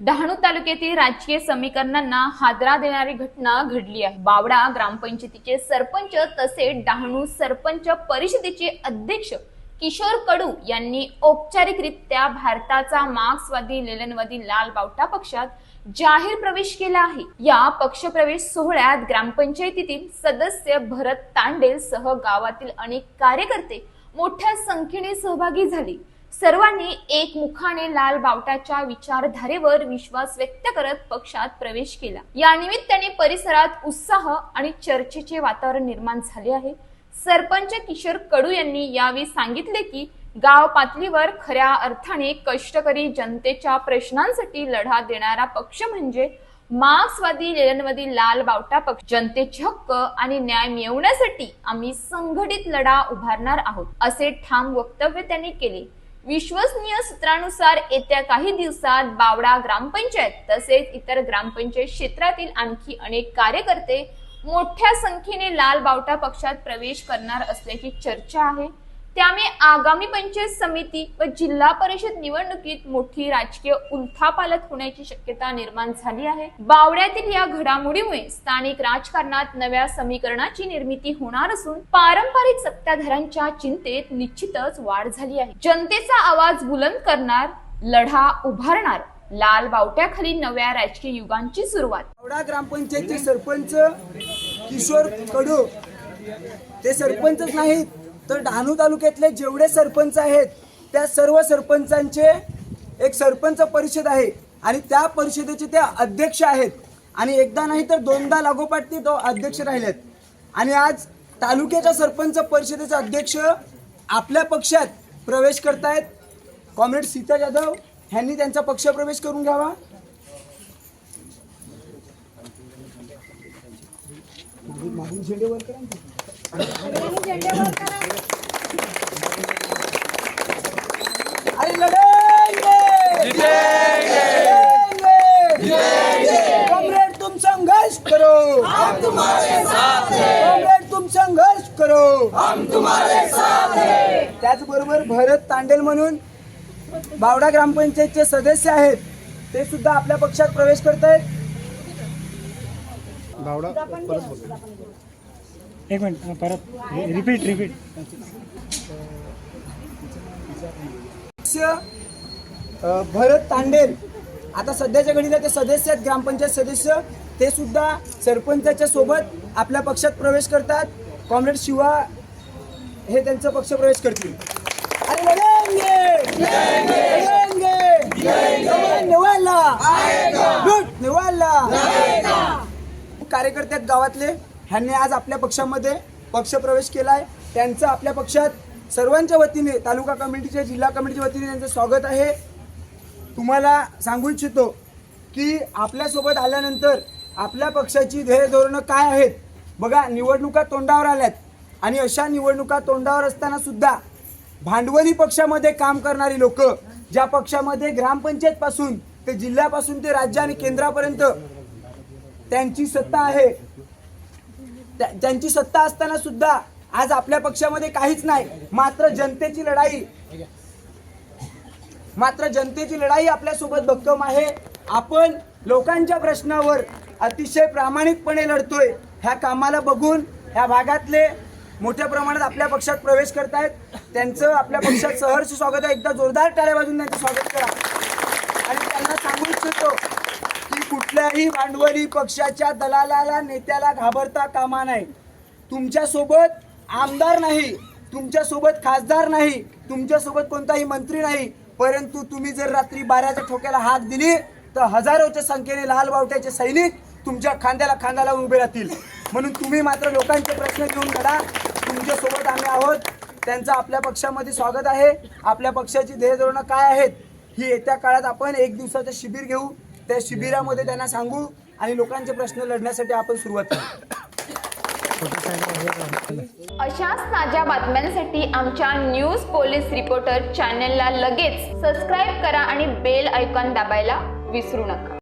डहाणू तालुक्यातील राजकीय समीकरणांना हादरा देणारी घटना घडली आहे. बावडा ग्रामपंचायतीचे सरपंच तसेच डहाणू सरपंच परिषदेचे अध्यक्ष किशोर कडू यांनी औपचारिकरित्या भारताचा मार्क्सवादी लेलनवादी लाल बावटा पक्षात जाहीर प्रवेश केला आहे. या पक्षप्रवेश सोहळ्यात ग्रामपंचायतीतील सदस्य भरत तांडेल सह गावातील अनेक कार्यकर्ते मोठ्या संख्येने सहभागी झाले. सर्वांनी एकमुखाने लाल बावटाच्या विचारधारेवर विश्वास व्यक्त करत पक्षात प्रवेश केला. या निमित्ताने परिसरात उत्साह आणि चर्चेचे वातावरण निर्माण झाले आहे. सरपंच किशोर कडू यांनी यावेळी सांगितले की गाव पातळीवर खऱ्या अर्थाने कष्टकरी जनतेच्या प्रश्नांसाठी लढा देणारा पक्ष म्हणजे मार्क्सवादी लेलनवादी लाल बावटा पक्ष. जनतेचे हक्क आणि न्याय मिळवण्यासाठी आम्ही संघटित लढा उभारणार आहोत असे ठाम वक्तव्य त्यांनी केले. विश्वसनीय सूत्रानुसार येत्या काही दिवसात बावडा ग्रामपंचायत तसेच इतर ग्रामपंचायत क्षेत्रातील आणखी अनेक कार्यकर्ते मोठ्या संख्येने लाल बावटा पक्षात प्रवेश करणार असल्याची चर्चा आहे. त्यामुळे आगामी पंचायत समिती व जिल्हा परिषद निवडणुकीत मोठी राजकीय उलथापालट होण्याची शक्यता निर्माण झाली आहे. बावड्यातील या घडामोडीमुळे स्थानिक राजकारणात नव्या समीकरणाची निर्मिती होणार असून पारंपरिक सत्ताधाऱ्यांच्या चिंतेत निश्चितच वाढ झाली आहे. जनतेचा आवाज बुलंद करणार लढा उभारणार लाल बावट्याखाली नव्या राजकीय युगांची सुरुवात. बावडा ग्रामपंचायतचे सरपंच किशोर कडू ते सरपंचच नाहीत. तर डहाणू तालुक्यातले जेवढे सरपंच आहेत त्या सर्व सरपंचांचे एक सरपंच परिषद आहे आणि त्या परिषदेचे ते अध्यक्ष आहेत. आणि एकदा नाही तर दोनदा लागोपाठ ते तो अध्यक्ष राहिलेत. आणि आज तालुक्याच्या सरपंच परिषदेचे अध्यक्ष आपल्या पक्षात प्रवेश करतायत. कॉम्रेड सीता जाधव ह्यांनी त्यांचा पक्ष प्रवेश करून घ्यावा. मागून झेंडेवर करा तुम संघर्ष करो त्याचबरोबर भरत तांडेल म्हणून बावडा ग्रामपंचायतचे सदस्य आहेत. ते सुद्धा आपल्या पक्षात प्रवेश करत आहेत एक मिनिट परत रिपीट रिपीट भरत तांडेल आता सध्याच्या घडीला ते सदस्य आहेत ग्रामपंचायत सदस्य ते सुद्धा सरपंचाच्या सोबत आपल्या पक्षात प्रवेश करतात कॉम्रेड शिवा हे त्यांचा पक्ष प्रवेश करतील अरे लढेंगे! लढेंगे! निवडला लूट कार्यकर्ते आहेत गावातले ह्यांनी आज आपल्या पक्षामध्ये पक्ष प्रवेश आहे त्यांचं आपल्या पक्षात सर्वांच्या वतीने तालुका कमिटीच्या जिल्हा कमिटीच्या वतीने त्यांचं स्वागत आहे. तुम्हाला सांगू इच्छितो की आपल्यासोबत आल्यानंतर आपल्या पक्षाची ध्येय धोरणं काय आहेत? बघा निवडणुका तोंडावर आल्यात. आणि अशा निवडणुका तोंडावर असताना सुद्धा भांडवली पक्षामध्ये काम करणारी लोक ज्या पक्षामध्ये ग्रामपंचायत पासून ते जिल्ह्यापासून ते राज्य आणि केंद्रापर्यंत त्यांची सत्ता आहे त्या- सत्ता असताना सुद्धा आज आपल्या पक्षामध्ये काहीच नाही. मात्र जनतेची लढाई मात्र जनतेची लढाई आपल्यासोबत भक्कम आहे. आपण लोकांच्या प्रश्नावर अतिशय प्रामाणिकपणे लढतोय. ह्या कामाला बघून ह्या भागातले मोठ्या प्रमाणात आपल्या पक्षात प्रवेश करतायत. त्यांचं आपल्या पक्षात सहर्ष स्वागत आहे. एकदा जोरदार टाळ्या बाजून त्यांचं स्वागत करा. आणि त्यांना सांगू इच्छितो कुठल्याही भांडवली पक्षाच्या दलालाला नेत्याला घाबरता कामा नाही. तुमच्यासोबत आमदार नाही तुमच्यासोबत खासदार नाही तुमच्यासोबत कोणताही मंत्री नाही परंतु तुम्ही जर रात्री बाराच्या ठोक्याला हात दिली तर हजारोच्या संख्येने लाल बावट्याचे सैनिक तुमच्या खांद्याला खांदा लावून उभे राहतील. म्हणून तुम्ही मात्र लोकांचे प्रश्न घेऊन घडा तुमच्यासोबत आम्ही आहोत. त्यांचं आपल्या पक्षामध्ये स्वागत आहे. आपल्या पक्षाची ध्येयधोरणं काय आहेत ही येत्या काळात आपण एक दिवसाचं शिबिर घेऊ. त्या शिबिरामध्ये त्यांना सांगू आणि लोकांचे प्रश्न लढण्यासाठी आपण सुरुवात करू. अशाच ताज्या बातम्यांसाठी आमच्या न्यूज पोलीस रिपोर्टर चॅनलला लगेच सबस्क्राईब करा आणि बेल ऐकॉन दाबायला विसरू नका.